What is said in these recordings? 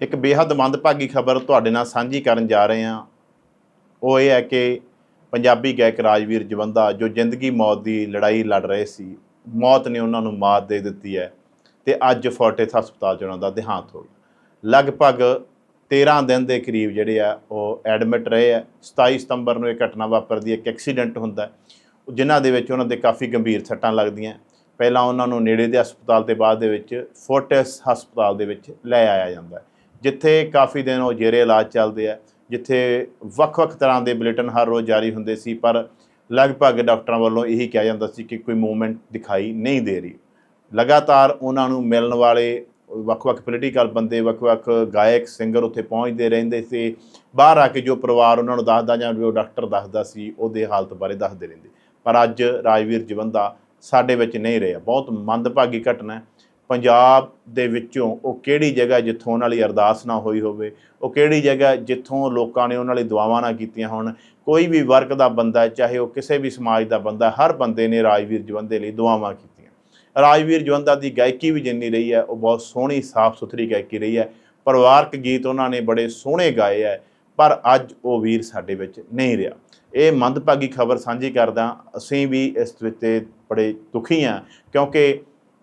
ਇੱਕ ਬੇਹੱਦ ਮੰਦਭਾਗੀ ਖਬਰ ਤੁਹਾਡੇ ਨਾਲ ਸਾਂਝੀ ਕਰਨ ਜਾ ਰਹੇ ਹਾਂ। ਉਹ ਇਹ ਹੈ ਕਿ ਪੰਜਾਬੀ ਗਾਇਕ ਰਾਜਵੀਰ ਜਵੰਦਾ, ਜੋ ਜ਼ਿੰਦਗੀ ਮੌਤ ਦੀ ਲੜਾਈ ਲੜ ਰਹੇ ਸੀ, ਮੌਤ ਨੇ ਉਹਨਾਂ ਨੂੰ ਮਾਤ ਦੇ ਦਿੱਤੀ ਹੈ ਤੇ ਅੱਜ ਫੋਰਟਿਸ ਹਸਪਤਾਲ 'ਚ ਉਹਨਾਂ ਦਾ ਦੇਹਾਂਤ ਹੋ ਗਿਆ। ਲਗਭਗ 13 ਦਿਨ ਦੇ ਕਰੀਬ ਜਿਹੜੇ ਆ, ਉਹ ਐਡਮਿਟ ਰਹੇ ਆ। 27 ਸਤੰਬਰ ਨੂੰ ਇਹ ਘਟਨਾ ਵਾਪਰਦੀ ਹੈ ਇੱਕ ਐਕਸੀਡੈਂਟ ਹੁੰਦਾ ਜਿਨ੍ਹਾਂ ਦੇ ਵਿੱਚ ਉਹਨਾਂ ਦੇ ਕਾਫੀ ਗੰਭੀਰ ਸੱਟਾਂ ਲੱਗਦੀਆਂ। ਪਹਿਲਾਂ ਉਹਨਾਂ ਨੂੰ ਨੇੜੇ ਦੇ ਹਸਪਤਾਲ ਤੇ ਬਾਅਦ ਦੇ ਵਿੱਚ ਫੋਰਟਿਸ ਹਸਪਤਾਲ ਦੇ ਵਿੱਚ ਲੈ ਆਇਆ ਜਾਂਦਾ ਜਿੱਥੇ ਕਾਫੀ ਦਿਨ ਉਹ ਜੇਰੇ ਇਲਾਜ ਚੱਲਦੇ ਆ, ਜਿੱਥੇ ਵੱਖ-ਵੱਖ ਤਰ੍ਹਾਂ ਦੇ ਬੁਲੇਟਿਨ ਹਰ ਰੋਜ਼ ਜਾਰੀ ਹੁੰਦੇ ਸੀ, ਪਰ ਲਗਭਗ ਡਾਕਟਰਾਂ ਵੱਲੋਂ ਇਹੀ ਕਿਹਾ ਜਾਂਦਾ ਸੀ ਕਿ ਕੋਈ ਮੂਵਮੈਂਟ ਦਿਖਾਈ ਨਹੀਂ ਦੇ ਰਹੀ। ਲਗਾਤਾਰ ਉਹਨਾਂ ਨੂੰ ਮਿਲਣ ਵਾਲੇ ਵੱਖ-ਵੱਖ ਪੋਲੀਟੀਕਲ ਬੰਦੇ, ਵੱਖ-ਵੱਖ ਗਾਇਕ, ਸਿੰਗਰ ਉੱਥੇ ਪਹੁੰਚਦੇ ਰਹਿੰਦੇ ਸੀ। ਬਾਹਰ ਆ ਕੇ ਜੋ ਪਰਿਵਾਰ ਉਹਨਾਂ ਨੂੰ ਦੱਸਦਾ ਜਾਂ ਜੋ ਡਾਕਟਰ ਦੱਸਦਾ ਸੀ, ਉਹਦੇ ਹਾਲਤ ਬਾਰੇ ਦੱਸਦੇ ਰਹਿੰਦੇ। ਪਰ ਅੱਜ ਰਾਜਵੀਰ ਜਵੰਦਾ ਸਾਡੇ ਵਿੱਚ ਨਹੀਂ ਰਿਹਾ। ਬਹੁਤ ਮੰਦਭਾਗੀ ਘਟਨਾ ਹੈ। ਪੰਜਾਬ ਦੇ ਵਿੱਚੋਂ ਉਹ ਕਿਹੜੀ ਜਗ੍ਹਾ ਜਿੱਥੋਂ ਉਹਨਾਂ ਲਈ ਅਰਦਾਸ ਨਾ ਹੋਈ ਹੋਵੇ, ਉਹ ਕਿਹੜੀ ਜਗ੍ਹਾ ਜਿੱਥੋਂ ਲੋਕਾਂ ਨੇ ਉਹਨਾਂ ਲਈ ਦੁਆਵਾਂ ਨਾ ਕੀਤੀਆਂ ਹੋਣ, ਕੋਈ ਵੀ ਵਰਗ ਦਾ ਬੰਦਾ, ਚਾਹੇ ਉਹ ਕਿਸੇ ਵੀ ਸਮਾਜ ਦਾ ਬੰਦਾ, ਹਰ ਬੰਦੇ ਨੇ ਰਾਜਵੀਰ ਜਵੰਦੇ ਲਈ ਦੁਆਵਾਂ ਕੀਤੀਆਂ। ਰਾਜਵੀਰ ਜਵੰਦਾ ਦੀ ਗਾਇਕੀ ਵੀ ਜਿੰਨੀ ਰਹੀ ਹੈ, ਉਹ ਬਹੁਤ ਸੋਹਣੀ ਸਾਫ਼ ਸੁਥਰੀ ਗਾਇਕੀ ਰਹੀ ਹੈ। ਪਰਿਵਾਰਕ ਗੀਤ ਉਹਨਾਂ ਨੇ ਬੜੇ ਸੋਹਣੇ ਗਾਏ ਹੈ, ਪਰ ਅੱਜ ਉਹ ਵੀਰ ਸਾਡੇ ਵਿੱਚ ਨਹੀਂ ਰਿਹਾ। ਇਹ ਮੰਦਭਾਗੀ ਖਬਰ ਸਾਂਝੀ ਕਰਦਾ, ਅਸੀਂ ਵੀ ਇਸ ਵਿੱਚ ਬੜੇ ਦੁਖੀ ਹਾਂ, ਕਿਉਂਕਿ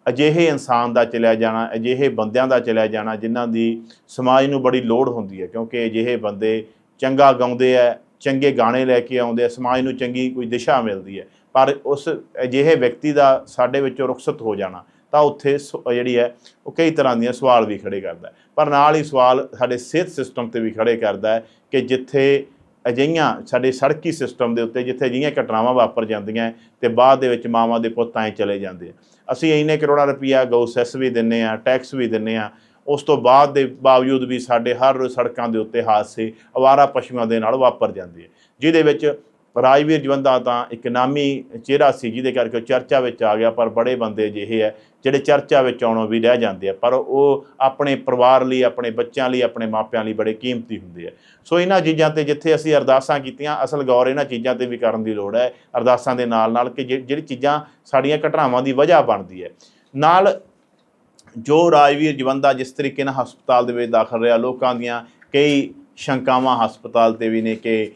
ਅਜਿਹੇ ਇਨਸਾਨ ਦਾ ਚਲਿਆ ਜਾਣਾ, ਅਜਿਹੇ ਬੰਦਿਆਂ ਦਾ ਚਲਿਆ ਜਾਣਾ ਜਿਨ੍ਹਾਂ ਦੀ ਸਮਾਜ ਨੂੰ ਬੜੀ ਲੋੜ ਹੁੰਦੀ ਹੈ, ਕਿਉਂਕਿ ਅਜਿਹੇ ਬੰਦੇ ਚੰਗਾ ਗਾਉਂਦੇ ਆ, ਚੰਗੇ ਗਾਣੇ ਲੈ ਕੇ ਆਉਂਦੇ ਆ, ਸਮਾਜ ਨੂੰ ਚੰਗੀ ਕੋਈ ਦਿਸ਼ਾ ਮਿਲਦੀ ਹੈ। ਪਰ ਉਸ ਅਜਿਹੇ ਵਿਅਕਤੀ ਦਾ ਸਾਡੇ ਵਿੱਚੋਂ ਰੁਖਸਤ ਹੋ ਜਾਣਾ, ਤਾਂ ਉੱਥੇ ਸ- ਜਿਹੜੀ ਹੈ, ਉਹ ਕਈ ਤਰ੍ਹਾਂ ਦੀਆਂ ਸਵਾਲ ਵੀ ਖੜੇ ਕਰਦਾ ਪਰ ਨਾਲ ਹੀ ਸਵਾਲ ਸਾਡੇ ਸਿਹਤ ਸਿਸਟਮ ਤੇ ਵੀ ਖੜੇ ਕਰਦਾ ਹੈ ਕਿ ਜਿੱਥੇ ਅਜਿਹੀਆਂ ਸਾਡੇ ਸੜਕੀ ਸਿਸਟਮ ਦੇ ਉੱਤੇ ਜਿੱਥੇ ਅਜਿਹੀਆਂ ਘਟਨਾਵਾਂ ਵਾਪਰ ਜਾਂਦੀਆਂ ਹੈ, ਤੇ ਬਾਅਦ ਦੇ ਵਿੱਚ ਮਾਵਾਂ ਦੇ ਪੁੱਤ ਐਂ ਚਲੇ ਜਾਂਦੇ ਆ। ਅਸੀਂ ਇੰਨੇ ਕਰੋੜਾਂ ਰੁਪਈਆ ਗਊ ਸੈਸ ਵੀ ਦਿੰਨੇ ਆ ਟੈਕਸ ਵੀ ਦਿੰਨੇ ਆ। ਉਸ ਤੋਂ ਬਾਅਦ ਦੇ ਬਾਵਜੂਦ ਵੀ ਸਾਡੇ ਹਰ ਰੋਜ਼ ਸੜਕਾਂ ਦੇ ਉੱਤੇ ਹਾਦਸੇ, ਅਵਾਰਾ ਪਸ਼ੂਆਂ ਦੇ ਨਾਲ ਵਾਪਰ ਜਾਂਦੇ ਆ। ਜਿਹਦੇ ਵਿੱਚ ਰਾਜਵੀਰ ਜਵੰਦਾ ਤਾਂ ਇੱਕ ਨਾਮੀ ਚਿਹਰਾ ਸੀ, ਜਿਹਦੇ ਕਰਕੇ ਉਹ ਚਰਚਾ ਵਿੱਚ ਆ ਗਿਆ, ਪਰ ਬੜੇ ਬੰਦੇ ਅਜਿਹੇ ਹੈ ਜਿਹੜੇ ਚਰਚਾ ਵਿੱਚ ਆਉਣੋਂ ਵੀ ਰਹਿ ਜਾਂਦੇ ਆ। ਪਰ ਉਹ ਆਪਣੇ ਪਰਿਵਾਰ ਲਈ, ਆਪਣੇ ਬੱਚਿਆਂ ਲਈ, ਆਪਣੇ ਮਾਪਿਆਂ ਲਈ ਬੜੇ ਕੀਮਤੀ ਹੁੰਦੇ ਆ। ਸੋ ਇਹਨਾਂ ਚੀਜ਼ਾਂ ਤੇ ਜਿੱਥੇ ਅਸੀਂ ਅਰਦਾਸਾਂ ਕੀਤੀਆਂ, ਅਸਲ ਗੌਰ ਇਹਨਾਂ ਚੀਜ਼ਾਂ ਤੇ ਵੀ ਕਰਨ ਦੀ ਲੋੜ ਹੈ, ਅਰਦਾਸਾਂ ਦੇ ਨਾਲ ਨਾਲ ਕਿ ਜਿ- ਜਿਹੜੀ ਚੀਜ਼ਾਂ ਸਾਡੀਆਂ ਘਟਨਾਵਾਂ ਦੀ ਵਜ੍ਹਾ ਬਣਦੀ ਹੈ। ਨਾਲ ਜੋ ਰਾਜਵੀਰ ਜਵੰਦਾ ਜਿਸ ਤਰੀਕੇ ਨਾਲ ਹਸਪਤਾਲ ਦੇ ਵਿੱਚ ਦਾਖਲ ਰਿਹਾ, ਲੋਕਾਂ ਦੀਆਂ ਕਈ ਸ਼ੰਕਾਵਾਂ ਹਸਪਤਾਲ ਤੇ ਵੀ ਨੇ ਕਿ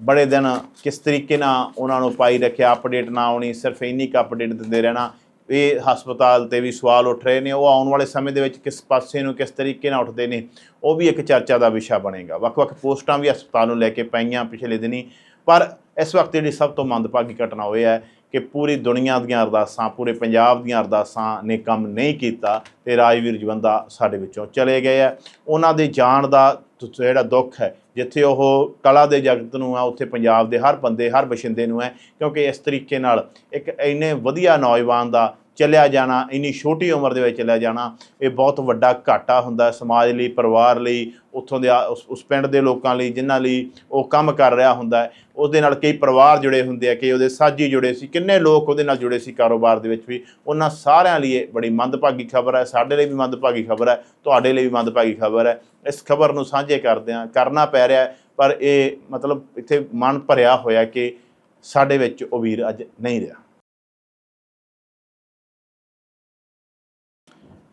ਬੜੇ ਦਿਨ ਕਿਸ ਤਰੀਕੇ ਨਾਲ ਉਹਨਾਂ ਨੂੰ ਪਾਈ ਰੱਖਿਆ ਅਪਡੇਟ ਨਾ ਆਉਣੀ ਸਿਰਫ ਇੰਨੀ ਕੁ ਅਪਡੇਟ ਦਿੰਦੇ ਰਹਿਣਾ। ਇਹ ਹਸਪਤਾਲ ਤੇ ਵੀ ਸਵਾਲ ਉੱਠ ਰਹੇ ਨੇ, ਉਹ ਆਉਣ ਵਾਲੇ ਸਮੇਂ ਦੇ ਵਿੱਚ ਕਿਸ ਪਾਸੇ ਨੂੰ ਕਿਸ ਤਰੀਕੇ ਨਾਲ ਉੱਠਦੇ ਨੇ, ਉਹ ਵੀ ਇੱਕ ਚਰਚਾ ਦਾ ਵਿਸ਼ਾ ਬਣੇਗਾ। ਵੱਖ-ਵੱਖ ਪੋਸਟਾਂ ਵੀ ਹਸਪਤਾਲ ਨੂੰ ਲੈ ਕੇ ਪਈਆਂ ਪਿਛਲੇ ਦਿਨੀ, ਪਰ ਇਸ ਵਕਤ ਜਿਹੜੀ ਸਭ ਤੋਂ ਮੰਦਭਾਗੀ ਘਟਨਾ ਹੋਈ ਹੈ ਕਿ ਪੂਰੀ ਦੁਨੀਆ ਦੀਆਂ ਅਰਦਾਸਾਂ, ਪੂਰੇ ਪੰਜਾਬ ਦੀਆਂ ਅਰਦਾਸਾਂ ਨੇ ਕੰਮ ਨਹੀਂ ਕੀਤਾ ਤੇ ਰਾਜਵੀਰ ਜਵੰਦਾ ਸਾਡੇ ਵਿੱਚੋਂ ਚਲੇ ਗਏ ਆ। ਉਹਨਾਂ ਦੇ ਜਾਣ ਦਾ ਜਿਹੜਾ ਦੁੱਖ ਹੈ, ਜਿੱਥੇ ਉਹ ਕਲਾ ਦੇ ਜਗਤ ਨੂੰ ਆ ਉੱਥੇ ਪੰਜਾਬ ਦੇ ਹਰ ਬੰਦੇ, ਹਰ ਬਸ਼ਿੰਦੇ ਨੂੰ ਹੈ, ਕਿਉਂਕਿ ਇਸ ਤਰੀਕੇ ਨਾਲ ਇੱਕ ਇੰਨੇ ਵਧੀਆ ਨੌਜਵਾਨ ਦਾ ਚੱਲਿਆ ਜਾਣਾ, ਇੰਨੀ ਛੋਟੀ ਉਮਰ ਦੇ ਵਿੱਚ ਚਲਿਆ ਜਾਣਾ, ਇਹ ਬਹੁਤ ਵੱਡਾ ਘਾਟਾ ਹੁੰਦਾ ਸਮਾਜ ਲਈ, ਪਰਿਵਾਰ ਲਈ, ਉੱਥੋਂ ਦੇ ਆ- ਉਸ ਪਿੰਡ ਦੇ ਲੋਕਾਂ ਲਈ, ਜਿਨ੍ਹਾਂ ਲਈ ਉਹ ਕੰਮ ਕਰ ਰਿਹਾ ਹੁੰਦਾ ਹੈ। ਉਹਦੇ ਨਾਲ ਕਈ ਪਰਿਵਾਰ ਜੁੜੇ ਹੁੰਦੇ ਆ ਕਿ ਉਹਦੇ ਸਾਜੀ ਜੁੜੇ ਸੀ, ਕਿੰਨੇ ਲੋਕ ਉਹਦੇ ਨਾਲ ਜੁੜੇ ਸੀ ਕਾਰੋਬਾਰ ਦੇ ਵਿੱਚ ਵੀ। ਉਹਨਾਂ ਸਾਰਿਆਂ ਲਈ ਇਹ ਬੜੀ ਮੰਦਭਾਗੀ ਖਬਰ ਹੈ, ਸਾਡੇ ਲਈ ਵੀ ਮੰਦਭਾਗੀ ਖਬਰ ਹੈ, ਤੁਹਾਡੇ ਲਈ ਵੀ ਮੰਦਭਾਗੀ ਖਬਰ ਹੈ। ਇਸ ਖਬਰ ਨੂੰ ਸਾਂਝੇ ਕਰਦੇ ਆ ਕਰਨਾ ਪੈ ਰਿਹਾ ਪਰ ਇਹ ਮਤਲਬ ਇੱਥੇ ਮਨ ਭਰਿਆ ਹੋਇਆ ਕਿ ਸਾਡੇ ਵਿੱਚ ਉਹ ਵੀਰ ਅੱਜ ਨਹੀਂ ਰਿਹਾ।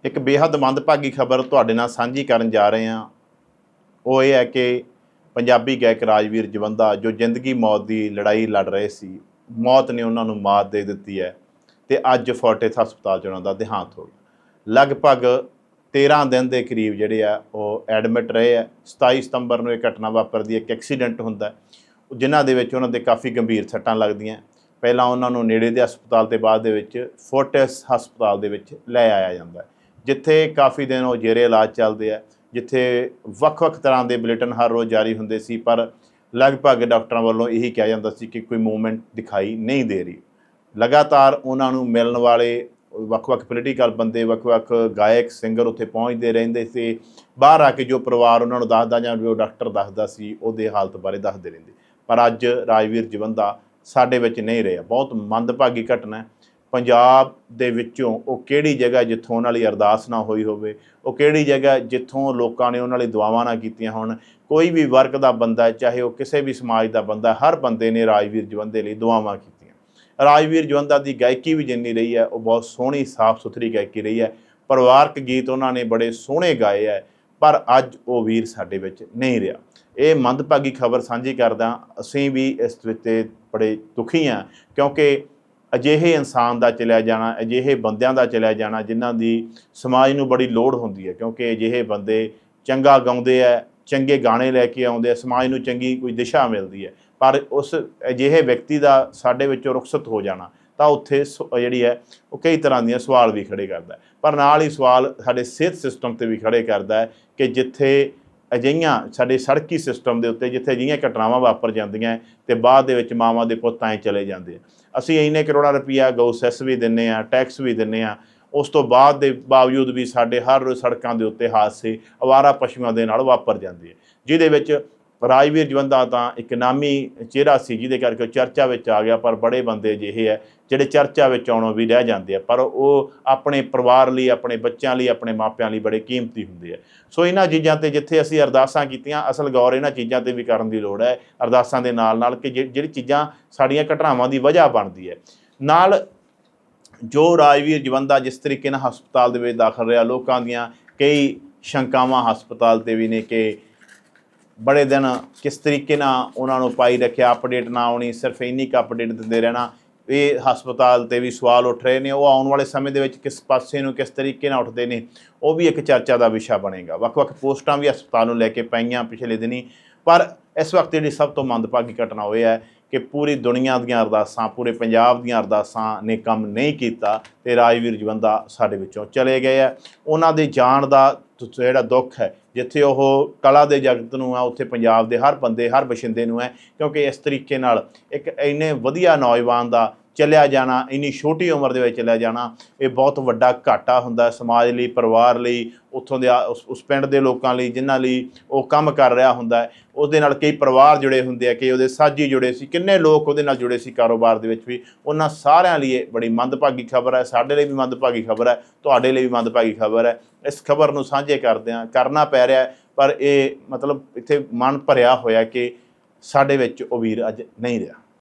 ਇੱਕ ਬੇहद ਮੰਦਭਾਗੀ ਖਬਰ ਤੁਹਾਡੇ ਨਾਲ ਸਾਂਝੀ ਕਰਨ ਜਾ ਰਹੇ ਹਾਂ। ਉਹ ਇਹ ਹੈ ਕਿ ਪੰਜਾਬੀ ਗਾਇਕ ਰਾਜਵੀਰ ਜਵੰਦਾ, ਜੋ ਜ਼ਿੰਦਗੀ ਮੌਤ ਦੀ ਲੜਾਈ ਲੜ ਰਹੇ ਸੀ, ਮੌਤ ਨੇ ਉਹਨਾਂ ਨੂੰ ਮਾਤ ਦੇ ਦਿੱਤੀ ਹੈ ਤੇ ਅੱਜ ਫੋਰਟਿਸ ਹਸਪਤਾਲ 'ਚ ਉਹਨਾਂ ਦਾ ਦੇਹਾਂਤ ਹੋ ਗਿਆ। ਲਗਭਗ 13 ਦਿਨ ਦੇ ਕਰੀਬ ਜਿਹੜੇ ਆ, ਉਹ ਐਡਮਿਟ ਰਹੇ ਆ। 27 ਸਤੰਬਰ ਨੂੰ ਇਹ ਘਟਨਾ ਵਾਪਰਦੀ ਹੈ ਇੱਕ ਐਕਸੀਡੈਂਟ ਹੁੰਦਾ ਜਿਨ੍ਹਾਂ ਦੇ ਵਿੱਚ ਉਹਨਾਂ ਦੇ ਕਾਫੀ ਗੰਭੀਰ ਸੱਟਾਂ ਲੱਗਦੀਆਂ ਪਹਿਲਾਂ ਉਹਨਾਂ ਨੂੰ ਨੇੜੇ ਦੇ ਹਸਪਤਾਲ ਤੇ ਬਾਅਦ ਦੇ ਵਿੱਚ ਫੋਰਟਿਸ ਹਸਪਤਾਲ ਦੇ ਵਿੱਚ ਲੈ ਆਇਆ ਜਾਂਦਾ ਹੈ। ਜਿੱਥੇ ਕਾਫੀ ਦਿਨ ਉਹ ਜੇਰੇ ਇਲਾਜ ਚੱਲਦੇ ਆ, ਜਿੱਥੇ ਵੱਖ-ਵੱਖ ਤਰ੍ਹਾਂ ਦੇ ਬੁਲੇਟਿਨ ਹਰ ਰੋਜ਼ ਜਾਰੀ ਹੁੰਦੇ ਸੀ, ਪਰ ਲਗਭਗ ਡਾਕਟਰਾਂ ਵੱਲੋਂ ਇਹੀ ਕਿਹਾ ਜਾਂਦਾ ਸੀ ਕਿ ਕੋਈ ਮੂਵਮੈਂਟ ਦਿਖਾਈ ਨਹੀਂ ਦੇ ਰਹੀ। ਲਗਾਤਾਰ ਉਹਨਾਂ ਨੂੰ ਮਿਲਣ ਵਾਲੇ ਵੱਖ-ਵੱਖ ਪੋਲੀਟੀਕਲ ਬੰਦੇ, ਵੱਖ-ਵੱਖ ਗਾਇਕ ਸਿੰਗਰ ਉੱਥੇ ਪਹੁੰਚਦੇ ਰਹਿੰਦੇ ਸੀ। ਬਾਹਰ ਆ ਕੇ ਜੋ ਪਰਿਵਾਰ ਉਹਨਾਂ ਨੂੰ ਦੱਸਦਾ ਜਾਂ ਜੋ ਡਾਕਟਰ ਦੱਸਦਾ ਸੀ, ਉਹਦੇ ਹਾਲਤ ਬਾਰੇ ਦੱਸਦੇ ਰਹਿੰਦੇ। ਪਰ ਅੱਜ ਰਾਜਵੀਰ ਜਵੰਦਾ ਸਾਡੇ ਵਿੱਚ ਨਹੀਂ ਰਿਹਾ। ਬਹੁਤ ਮੰਦਭਾਗੀ ਘਟਨਾ ਪੰਜਾਬ ਦੇ ਵਿੱਚੋਂ ਉਹ ਕਿਹੜੀ ਜਗ੍ਹਾ ਜਿੱਥੋਂ ਉਹਨਾਂ ਲਈ ਅਰਦਾਸ ਨਾ ਹੋਈ ਹੋਵੇ, ਉਹ ਕਿਹੜੀ ਜਗ੍ਹਾ ਜਿੱਥੋਂ ਲੋਕਾਂ ਨੇ ਉਹਨਾਂ ਲਈ ਦੁਆਵਾਂ ਨਾ ਕੀਤੀਆਂ ਹੋਣ, ਕੋਈ ਵੀ ਵਰਗ ਦਾ ਬੰਦਾ, ਚਾਹੇ ਉਹ ਕਿਸੇ ਵੀ ਸਮਾਜ ਦਾ ਬੰਦਾ, ਹਰ ਬੰਦੇ ਨੇ ਰਾਜਵੀਰ ਜਵੰਦੇ ਲਈ ਦੁਆਵਾਂ ਕੀਤੀਆਂ। ਰਾਜਵੀਰ ਜਵੰਦਾ ਦੀ ਗਾਇਕੀ ਵੀ ਜਿੰਨੀ ਰਹੀ ਹੈ, ਉਹ ਬਹੁਤ ਸੋਹਣੀ ਸਾਫ਼ ਸੁਥਰੀ ਗਾਇਕੀ ਰਹੀ ਹੈ, ਪਰਿਵਾਰਕ ਗੀਤ ਉਹਨਾਂ ਨੇ ਬੜੇ ਸੋਹਣੇ ਗਾਏ ਹੈ, ਪਰ ਅੱਜ ਉਹ ਵੀਰ ਸਾਡੇ ਵਿੱਚ ਨਹੀਂ ਰਿਹਾ। ਇਹ ਮੰਦਭਾਗੀ ਖਬਰ ਸਾਂਝੀ ਕਰਦਾ, ਅਸੀਂ ਵੀ ਇਸ ਵਿੱਚ ਬੜੇ ਦੁਖੀ ਹਾਂ, ਕਿਉਂਕਿ ਅਜਿਹੇ ਇਨਸਾਨ ਦਾ ਚਲਿਆ ਜਾਣਾ, ਅਜਿਹੇ ਬੰਦਿਆਂ ਦਾ ਚਲਿਆ ਜਾਣਾ ਜਿਨ੍ਹਾਂ ਦੀ ਸਮਾਜ ਨੂੰ ਬੜੀ ਲੋੜ ਹੁੰਦੀ ਹੈ, ਕਿਉਂਕਿ ਅਜਿਹੇ ਬੰਦੇ ਚੰਗਾ ਗਾਉਂਦੇ ਆ, ਚੰਗੇ ਗਾਣੇ ਲੈ ਕੇ ਆਉਂਦੇ ਆ, ਸਮਾਜ ਨੂੰ ਚੰਗੀ ਕੋਈ ਦਿਸ਼ਾ ਮਿਲਦੀ ਹੈ। ਪਰ ਉਸ ਅਜਿਹੇ ਵਿਅਕਤੀ ਦਾ ਸਾਡੇ ਵਿੱਚੋਂ ਰੁਖਸਤ ਹੋ ਜਾਣਾ, ਤਾਂ ਉੱਥੇ ਸ- ਜਿਹੜੀ ਹੈ, ਉਹ ਕਈ ਤਰ੍ਹਾਂ ਦੀਆਂ ਸਵਾਲ ਵੀ ਖੜੇ ਕਰਦਾ ਪਰ ਨਾਲ ਹੀ ਸਵਾਲ ਸਾਡੇ ਸਿਹਤ ਸਿਸਟਮ ਤੇ ਵੀ ਖੜੇ ਕਰਦਾ ਹੈ ਕਿ ਜਿੱਥੇ ਅਜਿਹੀਆਂ ਸਾਡੇ ਸੜਕੀ ਸਿਸਟਮ ਦੇ ਉੱਤੇ ਜਿੱਥੇ ਅਜਿਹੀਆਂ ਘਟਨਾਵਾਂ ਵਾਪਰ ਜਾਂਦੀਆਂ ਤੇ ਬਾਅਦ ਦੇ ਵਿੱਚ ਮਾਵਾਂ ਦੇ ਪੁੱਤ ਐਂ ਚਲੇ ਜਾਂਦੇ ਅਸੀਂ ਇੰਨੇ ਕਰੋੜਾਂ ਰੁਪਈਆ ਗਊ ਸੈਸ ਵੀ ਦਿੰਨੇ ਆ ਟੈਕਸ ਵੀ ਦਿੰਨੇ ਆ। ਉਸ ਤੋਂ ਬਾਅਦ ਦੇ ਬਾਵਜੂਦ ਵੀ ਸਾਡੇ ਹਰ ਰੋਜ਼ ਸੜਕਾਂ ਦੇ ਉੱਤੇ ਹਾਦਸੇ, ਅਵਾਰਾ ਪਸ਼ੂਆਂ ਦੇ ਨਾਲ ਵਾਪਰ ਜਾਂਦੇ ਆ। ਜਿਹਦੇ ਵਿੱਚ ਰਾਜਵੀਰ ਜਵੰਦਾ ਤਾਂ ਇੱਕ ਨਾਮੀ ਚਿਹਰਾ ਸੀ, ਜਿਹਦੇ ਕਰਕੇ ਉਹ ਚਰਚਾ ਵਿੱਚ ਆ ਗਿਆ, ਪਰ ਬੜੇ ਬੰਦੇ ਅਜਿਹੇ ਹੈ ਜਿਹੜੇ ਚਰਚਾ ਵਿੱਚ ਆਉਣੋਂ ਵੀ ਰਹਿ ਜਾਂਦੇ ਆ, ਪਰ ਉਹ ਆਪਣੇ ਪਰਿਵਾਰ ਲਈ, ਆਪਣੇ ਬੱਚਿਆਂ ਲਈ, ਆਪਣੇ ਮਾਪਿਆਂ ਲਈ ਬੜੇ ਕੀਮਤੀ ਹੁੰਦੇ ਆ। ਸੋ ਇਹਨਾਂ ਚੀਜ਼ਾਂ ਤੇ ਜਿੱਥੇ ਅਸੀਂ ਅਰਦਾਸਾਂ ਕੀਤੀਆਂ, ਅਸਲ ਗੌਰ ਇਹਨਾਂ ਚੀਜ਼ਾਂ ਤੇ ਵੀ ਕਰਨ ਦੀ ਲੋੜ ਹੈ, ਅਰਦਾਸਾਂ ਦੇ ਨਾਲ ਨਾਲ ਕਿ ਜਿ- ਜਿਹੜੀ ਚੀਜ਼ਾਂ ਸਾਡੀਆਂ ਘਟਨਾਵਾਂ ਦੀ ਵਜ੍ਹਾ ਬਣਦੀ ਹੈ। ਨਾਲ ਜੋ ਰਾਜਵੀਰ ਜਵੰਦਾ ਜਿਸ ਤਰੀਕੇ ਨਾਲ ਹਸਪਤਾਲ ਦੇ ਵਿੱਚ ਦਾਖਲ ਰਿਹਾ, ਲੋਕਾਂ ਦੀਆਂ ਕਈ ਸ਼ੰਕਾਵਾਂ ਹਸਪਤਾਲ ਤੇ ਵੀ ਨੇ ਕਿ ਬੜੇ ਦਿਨ ਕਿਸ ਤਰੀਕੇ ਨਾਲ ਉਹਨਾਂ ਨੂੰ ਪਾਈ ਰੱਖਿਆ ਅਪਡੇਟ ਨਾ ਆਉਣੀ ਸਿਰਫ ਇੰਨੀ ਕੁ ਅਪਡੇਟ ਦਿੰਦੇ ਰਹਿਣਾ ਇਹ ਹਸਪਤਾਲ ਤੇ ਵੀ ਸਵਾਲ ਉੱਠ ਰਹੇ ਨੇ, ਉਹ ਆਉਣ ਵਾਲੇ ਸਮੇਂ ਦੇ ਵਿੱਚ ਕਿਸ ਪਾਸੇ ਨੂੰ ਕਿਸ ਤਰੀਕੇ ਨਾਲ ਉੱਠਦੇ ਨੇ, ਉਹ ਵੀ ਇੱਕ ਚਰਚਾ ਦਾ ਵਿਸ਼ਾ ਬਣੇਗਾ। ਵੱਖ-ਵੱਖ ਪੋਸਟਾਂ ਵੀ ਹਸਪਤਾਲ ਨੂੰ ਲੈ ਕੇ ਪਈਆਂ ਪਿਛਲੇ ਦਿਨੀ, ਪਰ ਇਸ ਵਕਤ ਜਿਹੜੀ ਸਭ ਤੋਂ ਮੰਦਭਾਗੀ ਘਟਨਾ ਹੋਈ ਹੈ ਕਿ ਪੂਰੀ ਦੁਨੀਆ ਦੀਆਂ ਅਰਦਾਸਾਂ, ਪੂਰੇ ਪੰਜਾਬ ਦੀਆਂ ਅਰਦਾਸਾਂ ਨੇ ਕੰਮ ਨਹੀਂ ਕੀਤਾ ਤੇ ਰਾਜਵੀਰ ਜਵੰਦਾ ਸਾਡੇ ਵਿੱਚੋਂ ਚਲੇ ਗਏ ਆ। ਉਹਨਾਂ ਦੇ ਜਾਣ ਦਾ ਜਿਹੜਾ ਦੁੱਖ ਹੈ, ਜਿੱਥੇ ਉਹ ਕਲਾ ਦੇ ਜਗਤ ਨੂੰ ਆ ਉੱਥੇ ਪੰਜਾਬ ਦੇ ਹਰ ਬੰਦੇ, ਹਰ ਬਸ਼ਿੰਦੇ ਨੂੰ ਹੈ, ਕਿਉਂਕਿ ਇਸ ਤਰੀਕੇ ਨਾਲ ਇੱਕ ਇੰਨੇ ਵਧੀਆ ਨੌਜਵਾਨ ਦਾ ਚੱਲਿਆ ਜਾਣਾ, ਇੰਨੀ ਛੋਟੀ ਉਮਰ ਦੇ ਵਿੱਚ ਚੱਲਿਆ ਜਾਣਾ, ਇਹ ਬਹੁਤ ਵੱਡਾ ਘਾਟਾ ਹੁੰਦਾ ਸਮਾਜ ਲਈ, ਪਰਿਵਾਰ ਲਈ, ਉੱਥੋਂ ਦੇ ਆ- ਉਸ ਪਿੰਡ ਦੇ ਲੋਕਾਂ ਲਈ, ਜਿਨ੍ਹਾਂ ਲਈ ਉਹ ਕੰਮ ਕਰ ਰਿਹਾ ਹੁੰਦਾ ਹੈ। ਉਹਦੇ ਨਾਲ ਕਈ ਪਰਿਵਾਰ ਜੁੜੇ ਹੁੰਦੇ ਆ, ਕਈ ਉਹਦੇ ਸਾਜੀ ਜੁੜੇ ਸੀ, ਕਿੰਨੇ ਲੋਕ ਉਹਦੇ ਨਾਲ ਜੁੜੇ ਸੀ ਕਾਰੋਬਾਰ ਦੇ ਵਿੱਚ ਵੀ। ਉਹਨਾਂ ਸਾਰਿਆਂ ਲਈ ਇਹ ਬੜੀ ਮੰਦਭਾਗੀ ਖਬਰ ਹੈ, ਸਾਡੇ ਲਈ ਵੀ ਮੰਦਭਾਗੀ ਖਬਰ ਹੈ, ਤੁਹਾਡੇ ਲਈ ਵੀ ਮੰਦਭਾਗੀ ਖਬਰ ਹੈ। ਇਸ ਖਬਰ ਨੂੰ ਸਾਂਝੇ ਕਰਦੇ ਹਾਂ, ਕਰਨਾ ਪੈ ਰਿਹਾ ਪਰ ਇਹ ਮਤਲਬ ਇੱਥੇ ਮਨ ਭਰਿਆ ਹੋਇਆ ਕਿ ਸਾਡੇ ਵਿੱਚ ਉਹ ਵੀਰ ਅੱਜ ਨਹੀਂ ਰਿਹਾ।